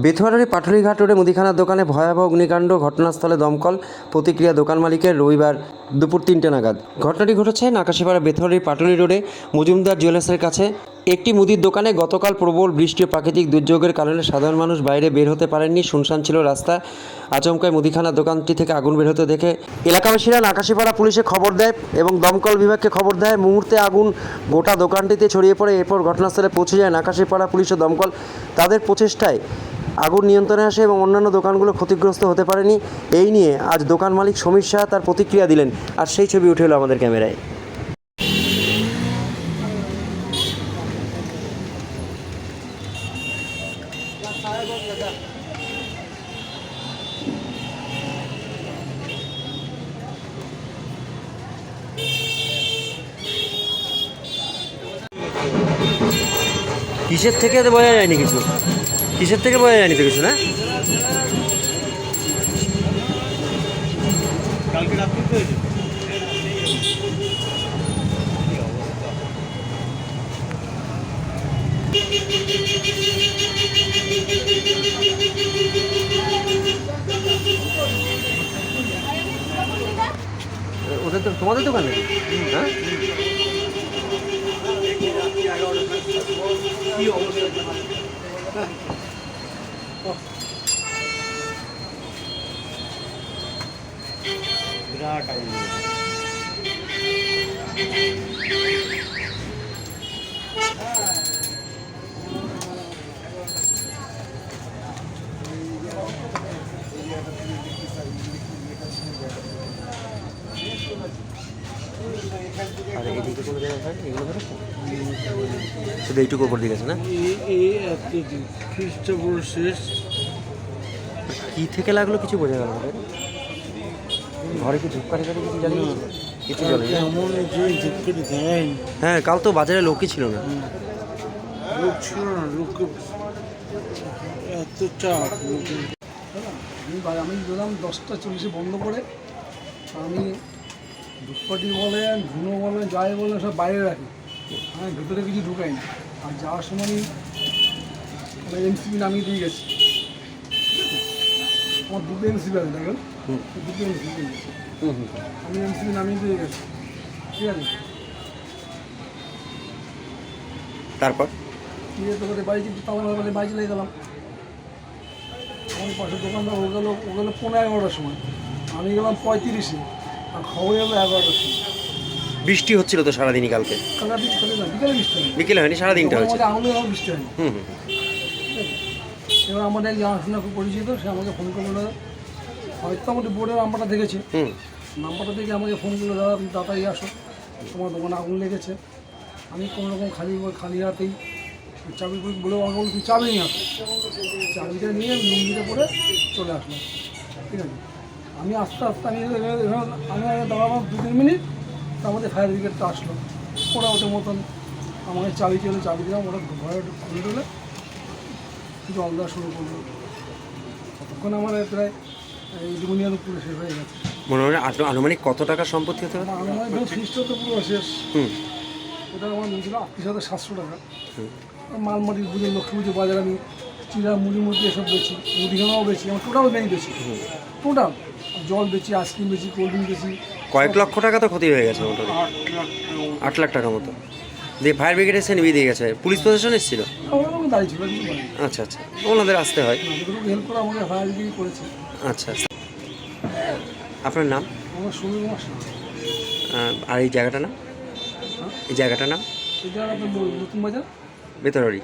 বেথুয়ারের পাটুলিঘাট রোডে মুদিখানার দোকানে ভয়াবহ অগ্নিকাণ্ড, ঘটনাস্থলে দমকল, প্রতিক্রিয়া দোকান মালিকের রবিবার দুপুর তিনটে নাগাদ। ঘটনাটি ঘটেছে নাকাশিপাড়া বেথুয়ারির পাটুলি রোডে মজুমদার জুয়েলার্সের কাছে। একটি মুদির দোকানে গতকাল প্রবল বৃষ্টি প্রাকৃতিক দুর্যোগের কারণে সাধারণ মানুষ বাইরে বের হতে পারেননি। শুনশান ছিল রাস্তা আচমকায় মুদিখানার দোকানটি থেকে আগুন বের হতে দেখে এলাকাবাসীরা নাকাশিপাড়া পুলিশে খবর দেয় এবং দমকল বিভাগকে খবর দেয়, মুহূর্তে আগুন গোটা দোকানটিতে ছড়িয়ে পড়ে। এরপর ঘটনাস্থলে পৌঁছে যায় নাকাশিপাড়া পুলিশ ও দমকল। তাদের প্রচেষ্টায় আগুন নিয়ন্ত্রণে আসে এবং অন্যান্য দোকানগুলো ক্ষতিগ্রস্ত হতে পারেনি। এই নিয়ে আজ দোকান মালিক সমীর শাহ তার প্রতিক্রিয়া দিলেন আর সেই ছবি উঠে এলো আমাদের ক্যামেরায়। কিসের থেকে বোঝা যায়নি কিছু? কিসের থেকে বোঝা যায়নি তো কিছু না? ওদের তো তোমাদের দোকানে? হ্যাঁ? কি অবস্থা? বিরাট আগুন আর এইদিকে কোনো জায়গায় হয়? এগুলো ধরে। শুধু এইটুকু উপর দিকে আছে না? খ্রিস্টপূর্ব শেষ। কি থেকে লাগল কিছু বোঝা গেল না ঘরে কি ধূপকাঠি কাঠি কিছু জ্বালিয়ে? কিছু জ্বলে এমন যে হ্যাঁ কাল তো বাজারে লোকই ছিল না। লোক ছিল না লোক এত চাপ। আমি বা- আমি গেলাম দশটা চল্লিশে বন্ধ করে। আমি ধূপকাঠি বলেন ধুনো বলেন যাই বলেন সব বাইরে রাখি। আমি ভেতরে কিছু ঢুকাই না আর যাওয়ার সময় এমসিবি নামিয়ে দিয়ে গেছি। আমার দুটো এমসিবি আছে দেখেন। দুটো এমসিবি গেছি হুম হুম আমি এমসিবি নামিয়ে দিয়ে গেছি। ঠিক আছে? তারপর? দিয়ে তো বাড়ি তালা বলে বাড়ি চলে গেলাম। আমার পাশে দোকানদার ও গেলো ও গেলো পনেরো এগারোটার সময়। আমি গেলাম পঁয়ত্রিশে। খবর এগারোটার সময় বৃষ্টি হচ্ছিল তো সারাদিনই কালকে? কালকে বৃষ্টি হলে না বিকেলে বৃষ্টি হয়নি বিকেলে হয়নি সারাদিনটা হয়েছে আমাদের আঙুলে আমার বৃষ্টি হয়নি। হুম হুম এবার আমাদের এক জানাশোনা খুব পরিচিত সে আমাকে ফোন করল হয়তো আমাদের বোর্ডের নাম্বারটা দেখেছে। হুম। নাম্বারটা দেখে আমাকে ফোন করল দাদা তুমি তাড়াতাড়ি আসো। তোমার দোকানে আগুন লেগেছে। আমি কোনো রকম খালি খালি হাতেই চাবি করে বলে আমাকে তুই চাবি নিয়ে আসো। চাবিটা নিয়ে লুঙ্গিটা পরে চলে আসলাম। ঠিক আছে? আমি আস্তে আস্তে আমি আমি আগে দাঁড়ালাম দু তিন মিনিট তার মধ্যে ফায়ার ব্রিগেডটা আসলো। ওরা ওদের মতন আমাকে চাবি চলে চাবি দিলাম ওরা ঘরে খুলে টুলে জল দেওয়া শুরু করল। ততক্ষণ আমার প্রায় এই দুনিয়ার উপরে শেষ হয়ে গেছে। মনে হয় আনু- আনুমানিক কত টাকা সম্পত্তি হতে পারে? ধরো ফিসটা তো পুরো শেষ। হুম। ওটা আমার নিয়েছিল আটত্রিশ হাজার সাতশো টাকা। মালমাটির পুজো লক্ষ্মী পুজো বাজার আমি চিরা মুড়ি মুড়ি এসব বেছি মুদিখানাও বেছি আমার টোটাল ব্যাংক বেছি টোটাল জল বেছি আইসক্রিম বেছি কোল্ড ড্রিঙ্ক বেছি কয়েক লক্ষ টাকা তো ক্ষতি হয়ে গেছে মোটামুটি। আট লাখ টাকা। মতো। দিয়ে ফায়ার ব্রিগেড এসে নিভিয়ে দিয়ে গেছে পুলিশ প্রশাসন এসেছিল? আচ্ছা আচ্ছা। ওনাদের আসতে হয়। আচ্ছা আচ্ছা। আপনার নাম? আর এই জায়গাটা নাম? এই জায়গাটার নাম? বেতরারি